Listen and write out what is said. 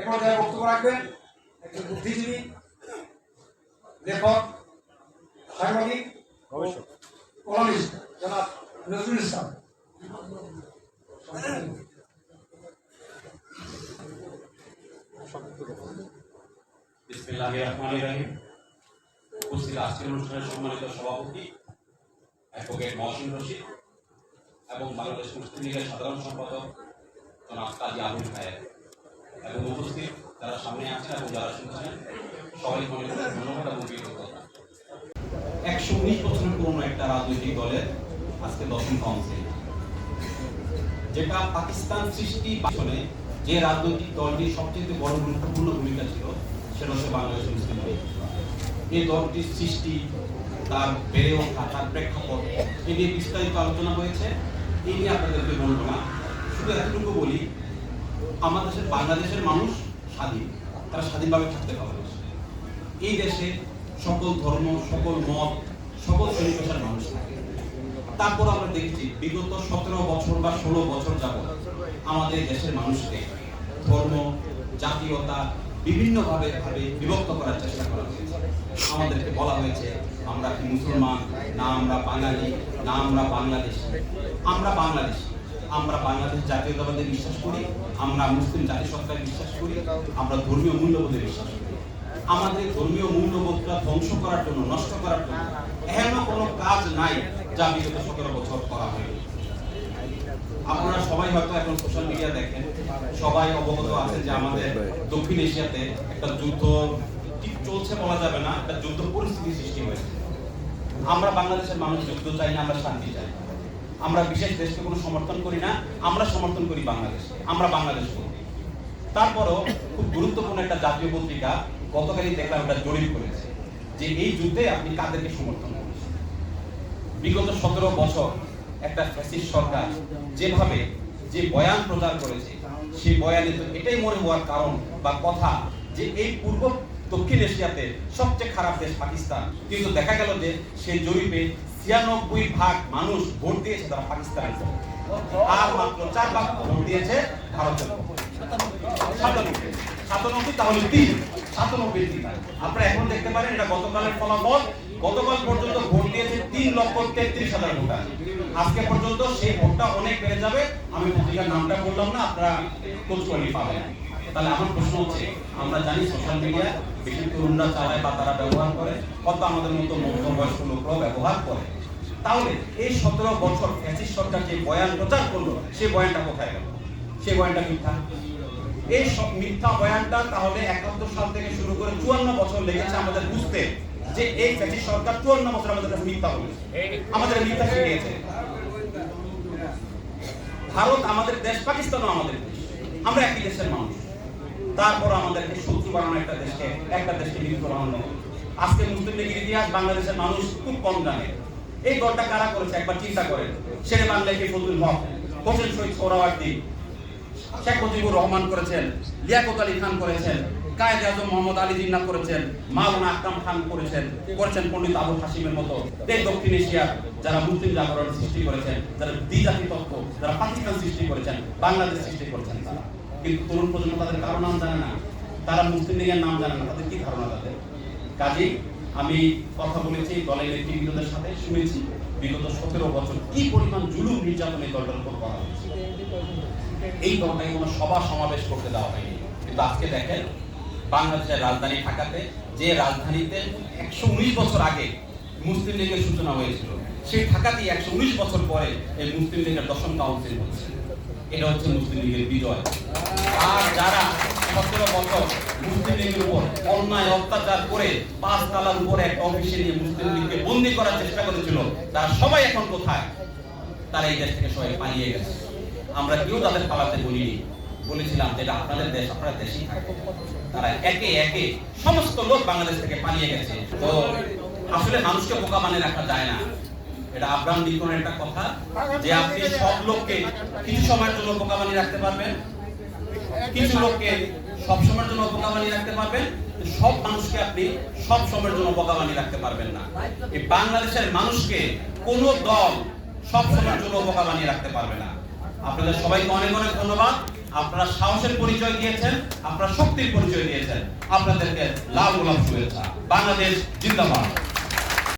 এরপর যারা বক্তব্য রাখবেন। একজন বুদ্ধিজীবী লেখক সাংবাদিক গবেষক কলামিস্ট জনাব নজরুল ইসলাম। উপস্থিত আজকের অনুষ্ঠানের সম্মানিত সভাপতি অ্যাডভোকেট মহসিন রশিদ এবং বাংলাদেশ মুসলিম লীগের সাধারণ সম্পাদক জনাব কাজী আবুল খায়ের। এবং উপস্থিত যারা সামনে আছেন এবং যারা শুনছেন সবাই মনে ধন্যবাদ এবং কৃতজ্ঞতা। একশো উনিশ বছরের পুরনো একটা রাজনৈতিক দলের আজকে দশম কাউন্সিল যেটা পাকিস্তান সৃষ্টি বাসনে যে রাজনৈতিক দলটির সবচেয়ে বড় গুরুত্বপূর্ণ ভূমিকা ছিল, সেটা হচ্ছে বাংলাদেশ মুসলিম লীগ। এই দলটির সৃষ্টি, তার বেড়ে ওঠা, তার প্রেক্ষাপট এই নিয়ে বিস্তারিত আলোচনা হয়েছে। এই নিয়ে আপনাদেরকে বলব না। শুধু এতটুকু বলি আমাদের দেশের বাংলাদেশের মানুষ স্বাধীন, তারা স্বাধীনভাবে থাকতে ভালোবাসে এই দেশে সকল ধর্ম, সকল মত, সকল শ্রেণি পেশার মানুষ থাকে। তারপর আমরা দেখছি, বিগত সতেরো বছর বা ষোলো বছর যাবত আমাদের দেশের মানুষকে ধর্ম, জাতীয়তা বিভিন্নভাবে ভাবে বিভক্ত করার চেষ্টা করা হয়েছে। আমাদেরকে বলা হয়েছে, আমরা কি মুসলমান, না আমরা বাঙালি, না আমরা বাংলাদেশি আমরা বাংলাদেশি। আমরা বাংলাদেশ জাতীয়তাবাদে বিশ্বাস করি, আমরা মুসলিম জাতিসত্তায় বিশ্বাস করি, আমরা ধর্মীয় মূল্যবোধে বিশ্বাস করি। আমাদের ধর্মীয় মূল্যবোধটা ধ্বংস করার জন্য, নষ্ট করার জন্য এমন কোনো কাজ নাই যা বিগত সতেরো বছর করা হয়নি। আপনারা সবাই হয়তো এখন সোশ্যাল মিডিয়া দেখেন, সবাই অবগত আছেন যে আমাদের দক্ষিণ এশিয়াতে একটা যুদ্ধ, ঠিক চলছে বলা যাবে না, একটা যুদ্ধ পরিস্থিতি সৃষ্টি হয়েছে। আমরা বাংলাদেশের মানুষ যুদ্ধ চাই না, আমরা শান্তি চাই। আমরা বিশেষ দেশকে কোনো সমর্থন করি না, আমরা সমর্থন করি বাংলাদেশ আমরা বাংলাদেশ করি। তারপরও খুব গুরুত্বপূর্ণ একটা জাতীয় পত্রিকা গতকালই দেখলাম একটা জরিপ করেছে যে এই যুদ্ধে আপনি কাদেরকে সমর্থন করেছেন? বিগত সতেরো বছর একটা ফ্যাসিস্ট সরকার যেভাবে যে বয়ান প্রচার করেছে, সেই বয়ানে তো এটাই মনে হওয়ার কারণ বা কথা যে এই পূর্ব দক্ষিণ এশিয়াতে সবচেয়ে খারাপ দেশ পাকিস্তান। কিন্তু দেখা গেল যে সেই জরিপে ছিয়ানব্বই ভাগ মানুষ ভোট দিয়েছে তারা পাকিস্তানের। আর মাত্র চার ভাগ ভোট দিয়েছে ভারতের। সাতানব্বই। সাতানব্বই তাহলে তিন। সাতানব্বই তিন। আপনারা এখন দেখতে পারেন এটা গতকালের ফলাফল। গতকাল পর্যন্ত ভোট দিয়েছে তিন লক্ষ তেত্রিশ হাজার ভোটার। আজকে পর্যন্ত সেই ভোটটা অনেক বেড়ে যাবে। আমি পত্রিকার নামটা বললাম না, আপনারা খোঁজ করে পাবেন। তাহলে আমার প্রশ্ন হচ্ছে, আমরা জানি সোশ্যাল মিডিয়া বেশি তরুণরা চালায় বা তারা ব্যবহার করে কত আমাদের মতো মধ্যবয়স্ক লোকরাও ব্যবহার করে। তাহলে এই সতেরো বছর ফ্যাসিস্ট সরকার যে বয়ান প্রচার করল সেই বয়ানটা কোথায় গেল? সেই বয়ানটা মিথ্যা। এই সব মিথ্যা বয়ানটা তাহলে একাত্তর সাল থেকে শুরু করে চুয়ান্ন বছর লেগেছে আমাদের বুঝতে, যে এই ফ্যাসিস্ট সরকার চুয়ান্ন বছর আমাদের মিথ্যা বলেছে। আমাদের মিথ্যা শিখিয়েছে ভারত আমাদের দেশ, পাকিস্তানও আমাদের দেশ। আমরা একই দেশের মানুষ। তারপর আমাদেরকে শত্রু বানানো একটা দেশকে একটা দেশকে মিত্র বানানো আজকে মুসলিম লীগের ইতিহাস বাংলাদেশের মানুষ খুব কম জানে। এই দলটা কারা করেছে একবার চিন্তা করেন। শেরে বাংলাকে ফজলুল হক? হোসেন শহীদ সোহরাওয়ার্দী। শেখ মুজিবুর রহমান করেছেন, লিয়াকত আলী খান করেছেন, কায়েদ আজম মোহাম্মদ আলী জিন্নাহ করেছেন, মাওলানা আকরাম খান করেছেন করেছেন পণ্ডিত আবুল হাসিমের মতো। এই দক্ষিণ এশিয়ার যারা মুসলিম জাগরণ সৃষ্টি করেছেন, যারা দ্বিজাতি তত্ত্ব যারা পাকিস্তান সৃষ্টি করেছেন, বাংলাদেশ সৃষ্টি করেছেন তারা। তরুণ প্রজন্ম তাদের কারও নাম জানে না। তারা নাম জানে না। তাদের কি ধারণা তাদের? কাজেই আমি কথা বলেছি, দলের নেতৃবৃন্দদের সাথে শুনেছি, বিগত সতেরো বছর কি পরিমাণ নির্যাতন এই দলটার উপর করা হয়েছে। এই দলটাকে কোনো সভা সমাবেশ করতে দেওয়া হয়নি। কিন্তু আজকে দেখেন, বাংলাদেশের রাজধানী ঢাকাতে যে রাজধানীতে একশো উনিশ বছর আগে মুসলিম লীগের সূচনা হয়েছিল, সেই ঢাকাতেই একশো উনিশ বছর পরে এই মুসলিম লীগের দশম কাউন্সিল হচ্ছে। এটা হচ্ছে মুসলিম লীগের বিজয়। আর যারা সতেরো বছর মুসলিম লীগের উপর অন্যায়, অত্যাচার করে পাঁচ তালার উপরে একটা অফিসে নিয়ে মুসলিম লীগকে বন্দি করার চেষ্টা করেছিল, তারা সবাই এখন কোথায়? তারা এই দেশ থেকে সবাই পালিয়ে গেছে। আমরা কেউ তাদের পালাতে বলিনি। বলেছিলাম যে এটা আপনাদের দেশ, আপনারা দেশেই থাকবে তারা একে একে সমস্ত লোক বাংলাদেশ থেকে পালিয়ে গেছে। তো আসলে মানুষকে বোকা বানিয়ে রাখা যায় না। এটা আব্রাহাম লিঙ্কনের একটা কথা, যে আপনি সব লোককে কিছু সময়ের জন্য রাখতে পারবেন। কিছু লোককে সব সময়ের জন্য রাখতে পারবেন সব মানুষকে আপনি সব সময়ের জন্য রাখতে পারবেন না। এই বাংলাদেশের মানুষকে কোন দল সব সময়ের জন্য রাখতে পারবে না। আপনাদের সবাইকে অনেক অনেক ধন্যবাদ। আপনারা সাহসের পরিচয় দিয়েছেন, আপনারা শক্তির পরিচয় দিয়েছেন। আপনাদেরকে লাভ গোলাপ শুভেচ্ছা। বাংলাদেশ জিন্দাবাদ।